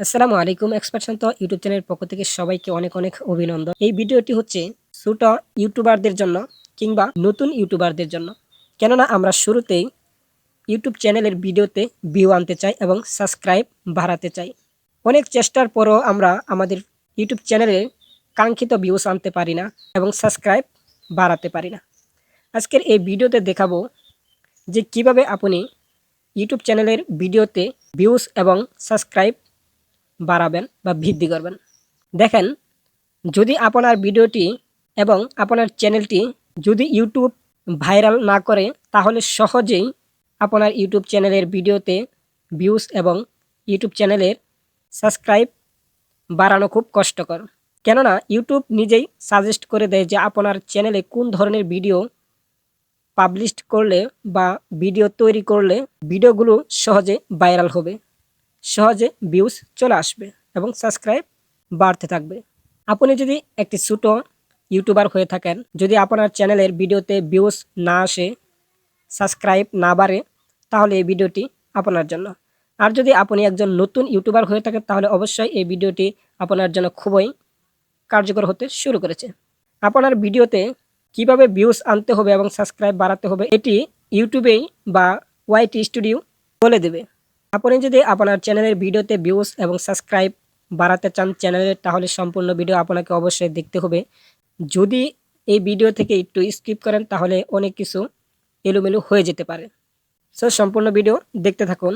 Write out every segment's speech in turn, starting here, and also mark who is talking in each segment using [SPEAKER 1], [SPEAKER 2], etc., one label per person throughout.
[SPEAKER 1] আসসালামু আলাইকুম এক্সপার্ট শান্ত ইউটিউব চ্যানেলের পক্ষ থেকে সবাইকে অনেক অনেক অভিনন্দন। এই ভিডিওটি হচ্ছে ছোট ইউটিউবারদের জন্য কিংবা নতুন ইউটিউবারদের জন্য। কেননা আমরা শুরুতেই ইউটিউব চ্যানেলের ভিডিওতে ভিউ আনতে চাই এবং সাবস্ক্রাইব বাড়াতে চাই। অনেক চেষ্টার পরও আমরা আমাদের ইউটিউব চ্যানেলে কাঙ্ক্ষিত ভিউস আনতে পারি না এবং সাবস্ক্রাইব বাড়াতে পারি না। আজকের এই ভিডিওতে দেখাবো যে কীভাবে আপনি ইউটিউব চ্যানেলের ভিডিওতে ভিউস এবং সাবস্ক্রাইব বাড়াবেন বা বৃদ্ধি করবেন। দেখেন, যদি আপনার ভিডিওটি এবং আপনার চ্যানেলটি যদি ইউটিউব ভাইরাল না করে, তাহলে সহজেই আপনার ইউটিউব চ্যানেলের ভিডিওতে ভিউস এবং ইউটিউব চ্যানেলের সাবস্ক্রাইব বাড়ানো খুব কষ্টকর। কেননা, ইউটিউব নিজেই সাজেস্ট করে দেয় যে আপনার চ্যানেলে কোন ধরনের ভিডিও পাবলিশ করলে বা ভিডিও তৈরি করলে ভিডিওগুলো সহজে ভাইরাল হবে। সহজে ভিউজ চলে আসবে এবং সাবস্ক্রাইব বাড়তে থাকবে। আপনি যদি একটি ছোটো ইউটিউবার হয়ে থাকেন, যদি আপনার চ্যানেলের ভিডিওতে ভিউজ না আসে সাবস্ক্রাইব না বাড়ে, তাহলে এই ভিডিওটি আপনার জন্য। আর যদি আপনি একজন নতুন ইউটিউবার হয়ে থাকেন, তাহলে অবশ্যই এই ভিডিওটি আপনার জন্য খুবই কার্যকর হতে শুরু করেছে। আপনার ভিডিওতে কীভাবে ভিউজ আনতে হবে এবং সাবস্ক্রাইব বাড়াতে হবে, এটি ইউটিউবেই বা ওয়াইটি স্টুডিও বলে দেবে। আপনি যদি আপনার চ্যানেলের ভিডিওতে ভিউজ এবং সাবস্ক্রাইব বাড়াতে চান চ্যানেলের তাহলে সম্পূর্ণ ভিডিও আপনাকে অবশ্যই দেখতে হবে। যদি এই ভিডিও থেকে একটু স্কিপ করেন, তাহলে অনেক কিছু এলোমেলো হয়ে যেতে পারে। সো সম্পূর্ণ ভিডিও দেখতে থাকুন।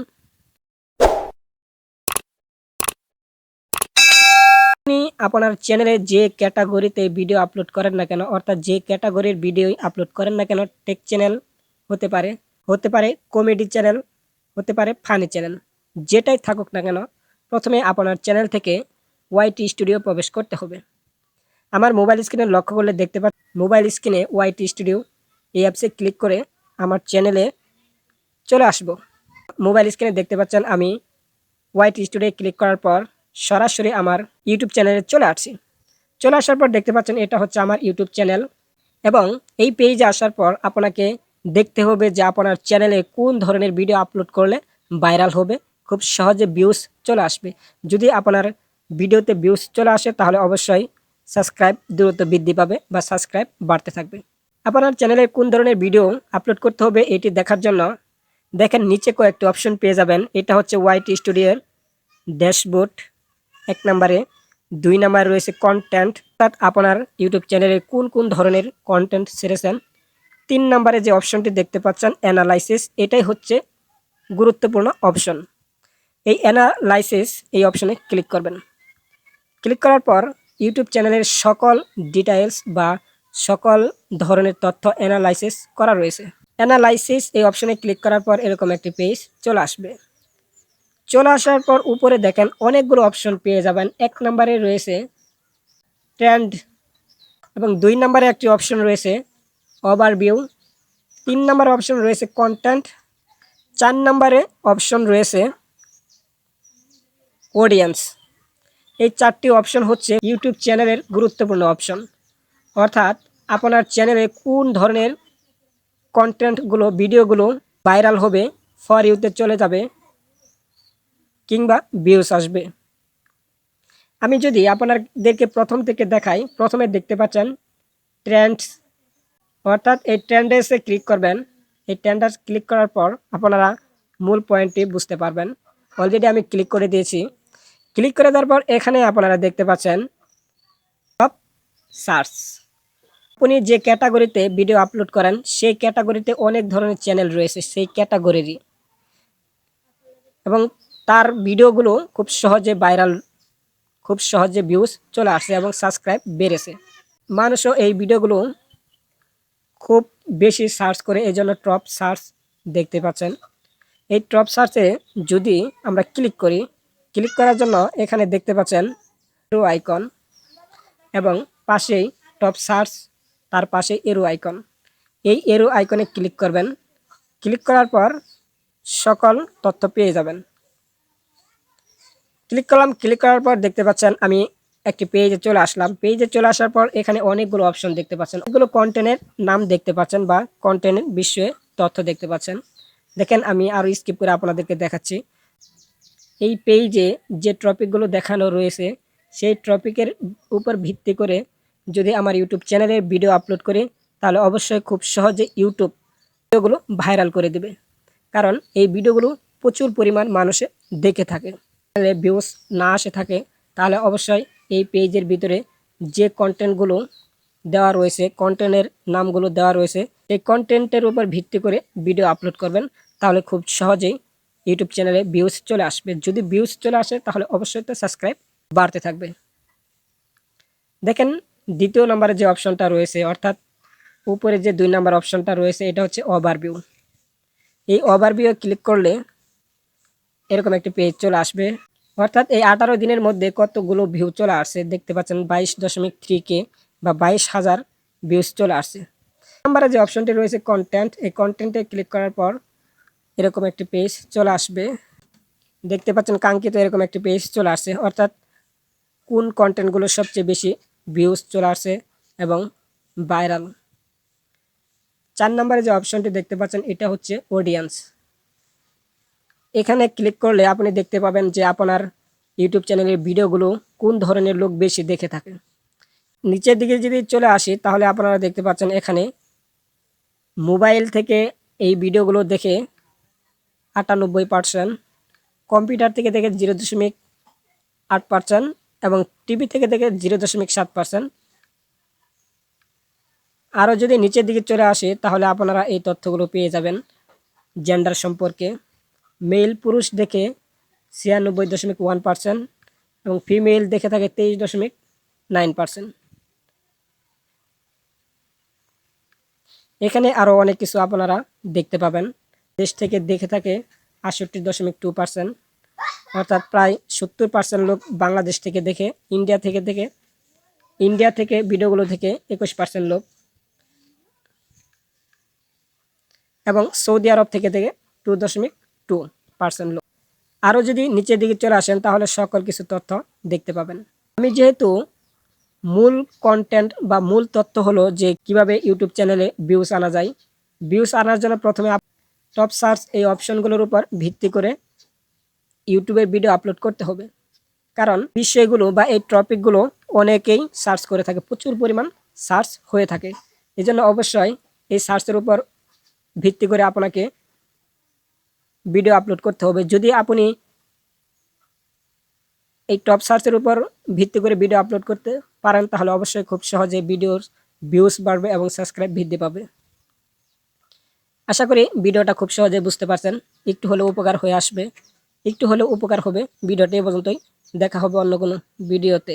[SPEAKER 1] আপনি আপনার চ্যানেলে যে ক্যাটাগরিতে ভিডিও আপলোড করেন না কেন, অর্থাৎ যে ক্যাটাগরির ভিডিও আপলোড করেন না কেন টেক চ্যানেল হতে পারে। হতে পারে কমেডি চ্যানেল হতে পারে ফানি চ্যানেল। যেটাই থাকুক না কেন, প্রথমে আপনার চ্যানেল থেকে ওয়াইটি স্টুডিও প্রবেশ করতে হবে। আমার মোবাইল স্ক্রিনে লক্ষ্য করলে দেখতে পাচ্ছি মোবাইল স্ক্রিনে ওয়াইটি স্টুডিও এই অ্যাপসে ক্লিক করে আমার চ্যানেলে চলে আসব। মোবাইল স্ক্রিনে দেখতে পাচ্ছেন, আমি ওয়াইটি স্টুডিও ক্লিক করার পর সরাসরি আমার ইউটিউব চ্যানেলে চলে আসছি। চলে আসার পর দেখতে পাচ্ছেন, এটা হচ্ছে আমার ইউটিউব চ্যানেল এবং এই পেজে আসার পর আপনাকে দেখতে হবে যে আপনার চ্যানেলে কোন ধরনের ভিডিও আপলোড করলে ভাইরাল হবে। খুব সহজে ভিউজ চলে আসবে। যদি আপনার ভিডিওতে ভিউজ চলে আসে, তাহলে অবশ্যই সাবস্ক্রাইব দ্রুত বৃদ্ধি পাবে বা সাবস্ক্রাইব বাড়তে থাকবে। আপনার চ্যানেলে কোন ধরনের ভিডিও আপলোড করতে হবে, এটি দেখার জন্য দেখেন নিচে কয়েকটি অপশন পেয়ে যাবেন। এটা হচ্ছে ওয়াইটি স্টুডিওর ড্যাশবোর্ড এক নম্বরে। দুই নম্বরে রয়েছে কন্টেন্ট অর্থাৎ আপনার ইউটিউব চ্যানেলে কোন কোন ধরনের কন্টেন্ট ছেড়েছেন তিন নম্বরে যে অপশনটি দেখতে পাচ্ছেন, অ্যানালাইসিস, এটাই হচ্ছে গুরুত্বপূর্ণ অপশন। এই অ্যানালাইসিস এই অপশনে ক্লিক করবেন। ক্লিক করার পর ইউটিউব চ্যানেলের সকল ডিটেইলস বা সকল ধরনের তথ্য অ্যানালাইসিস করা রয়েছে। অ্যানালাইসিস এই অপশনে ক্লিক করার পর এরকম একটি পেজ চলে আসবে। চলে আসার পর উপরে দেখেন অনেকগুলো অপশন পেয়ে যাবেন। এক নম্বরে রয়েছে ট্রেন্ড এবং দুই নম্বরে একটি অপশন রয়েছে ওভারভিউ তিন নম্বর অপশন রয়েছে কন্টেন্ট চার নম্বরে অপশন রয়েছে অডিয়েন্স এই চারটি অপশন হচ্ছে ইউটিউব চ্যানেলের গুরুত্বপূর্ণ অপশন। অর্থাৎ আপনার চ্যানেলে কোন ধরনের কন্টেন্টগুলো ভিডিওগুলো ভাইরাল হবে ফর ইউতে চলে যাবে কিংবা ভিউস আসবে। আমি যদি আপনাদেরকে প্রথম থেকে দেখাই, প্রথমে দেখতে পাচ্ছেন ট্রেন্ডস অর্থাৎ এই ট্রেন্ডেসে ক্লিক করবেন। এই ট্রেন্ডাস ক্লিক করার পর আপনারা মূল পয়েন্টটি বুঝতে পারবেন। অলরেডি আমি ক্লিক করে দিয়েছি। ক্লিক করে দেওয়ার পর এখানে আপনারা দেখতে পাচ্ছেন টপ সার্চ আপনি যে ক্যাটাগরিতে ভিডিও আপলোড করেন, সেই ক্যাটাগরিতে অনেক ধরনের চ্যানেল রয়েছে, সেই ক্যাটাগরিরই এবং তার ভিডিওগুলো খুব সহজে ভাইরাল খুব সহজে ভিউজ চলে আসছে এবং সাবস্ক্রাইব বেড়েছে। মানুষও এই ভিডিওগুলো খুব বেশি সার্চ করে এই জন্য টপ সার্চ দেখতে পাচ্ছেন। এই টপ সার্চে যদি আমরা ক্লিক করি, ক্লিক করার জন্য এখানে দেখতে পাচ্ছেন এরো আইকন এবং পাশেই টপ সার্চ, তার পাশে এরো আইকন এই এরো আইকনে ক্লিক করবেন। ক্লিক করার পর সকল তথ্য পেয়ে যাবেন। ক্লিক করলাম, ক্লিক করার পর দেখতে পাচ্ছেন আমি একটি পেজে চলে আসলাম। পেজে চলে আসার পর এখানে অনেকগুলো অপশন দেখতে পাচ্ছেন। অনেকগুলো কন্টেন্টের নাম দেখতে পাচ্ছেন বা কন্টেন্টের বিষয়ে তথ্য দেখতে পাচ্ছেন। দেখেন, আমি আরও স্কিপ করে আপনাদেরকে দেখাচ্ছি। এই পেজে যে টপিকগুলো দেখানো রয়েছে, সেই টপিকের উপর ভিত্তি করে যদি আমার ইউটিউব চ্যানেলে ভিডিও আপলোড করি, তাহলে অবশ্যই খুব সহজে ইউটিউব ভিডিওগুলো ভাইরাল করে দেবে। কারণ এই ভিডিওগুলো প্রচুর পরিমাণ মানুষে দেখে থাকে। ভিউস না আসে থাকে, তাহলে অবশ্যই এই পেজের ভিতরে যে কন্টেন্টগুলো দেওয়া রয়েছে কন্টেন্টের নামগুলো দেওয়া রয়েছে এই কন্টেন্টের উপর ভিত্তি করে ভিডিও আপলোড করবেন। তাহলে খুব সহজেই ইউটিউব চ্যানেলে ভিউজ চলে আসবে। যদি ভিউজ চলে আসে, তাহলে অবশ্যই তো সাবস্ক্রাইব বাড়তে থাকবে। দেখেন, দ্বিতীয় নম্বরে যে অপশনটা রয়েছে, অর্থাৎ উপরে যে দুই নম্বর অপশনটা রয়েছে, এটা হচ্ছে ওভারভিউ এই ওভারভিউ ক্লিক করলে এরকম একটি পেজ চলে আসবে। অর্থাৎ এই আঠারো দিনের মধ্যে কতগুলো ভিউ চলে আসছে? দেখতে পাচ্ছেন বাইশ দশমিক থ্রি কে বা বাইশ হাজার ভিউজ চলে আসছে। নাম্বারে যে অপশনটি রয়েছে কন্টেন্ট এই কন্টেন্টে ক্লিক করার পর এরকম একটি পেজ চলে আসবে। দেখতে পাচ্ছেন কাঙ্ক্ষিত এরকম একটি পেজ চলে আসছে। অর্থাৎ কোন কন্টেন্টগুলো সবচেয়ে বেশি ভিউজ চলে আসছে এবং ভাইরাল চার নম্বরে যে অপশনটি দেখতে পাচ্ছেন, এটা হচ্ছে অডিয়েন্স এখানে ক্লিক করলে আপনি দেখতে পাবেন যে আপনার ইউটিউব চ্যানেলের ভিডিওগুলো কোন ধরনের লোক বেশি দেখে থাকে। নিচের দিকে যদি চলে আসি, তাহলে আপনারা দেখতে পাচ্ছেন এখানে মোবাইল থেকে এই ভিডিওগুলো দেখে আটানব্বই পার্সেন্ট কম্পিউটার থেকে দেখে জিরো দশমিক আট পার্সেন্ট এবং টিভি থেকে দেখে জিরো দশমিক সাত পার্সেন্ট আরও যদি নিচের দিকে চলে আসে, তাহলে আপনারা এই তথ্যগুলো পেয়ে যাবেন জেন্ডার সম্পর্কে। মেল পুরুষ দেখে ছিয়ানব্বই দশমিক ওয়ান পার্সেন্ট এবং ফিমেল দেখে থাকে তেইশ দশমিক নাইন পার্সেন্ট এখানে আরও অনেক কিছু আপনারা দেখতে পাবেন। দেশ থেকে দেখে থাকে আটষট্টি দশমিক টু পার্সেন্ট অর্থাৎ প্রায় সত্তর পার্সেন্ট লোক বাংলাদেশ থেকে দেখে, ইন্ডিয়া থেকে দেখে, ইন্ডিয়া থেকে ভিডিওগুলো থেকে একুশ পার্সেন্ট লোক। এবং সৌদি আরব থেকে থেকে টু দশমিক টু পার্সেন্ট লোক। আরও যদি নিচের দিকে চলে আসেন, তাহলে সকল কিছু তথ্য দেখতে পাবেন। আমি যেহেতু মূল কন্টেন্ট বা মূল তথ্য হলো যে কীভাবে ইউটিউব চ্যানেলে ভিউস আনা যায় ভিউস আনার জন্য প্রথমে টপ সার্চ এই অপশনগুলোর উপর ভিত্তি করে ইউটিউবে ভিডিও আপলোড করতে হবে। কারণ বিষয়গুলো বা এই টপিকগুলো অনেকেই সার্চ করে থাকে, প্রচুর পরিমাণ সার্চ হয়ে থাকে। এই জন্য অবশ্যই এই সার্চের উপর ভিত্তি করে আপনাকে ভিডিও আপলোড করতে হবে। যদি আপনি এই টপ সার্চের উপর ভিত্তি করে ভিডিও আপলোড করতে পারেন, তাহলে অবশ্যই খুব সহজে ভিডিওর ভিউজ বাড়বে এবং সাবস্ক্রাইব বৃদ্ধি পাবে। আশা করি ভিডিওটা খুব সহজে বুঝতে পারছেন। একটু হলেও উপকার হয়ে আসবে। একটু হলেও উপকার হবে। ভিডিওটি পর্যন্তই। দেখা হবে অন্য কোনো ভিডিওতে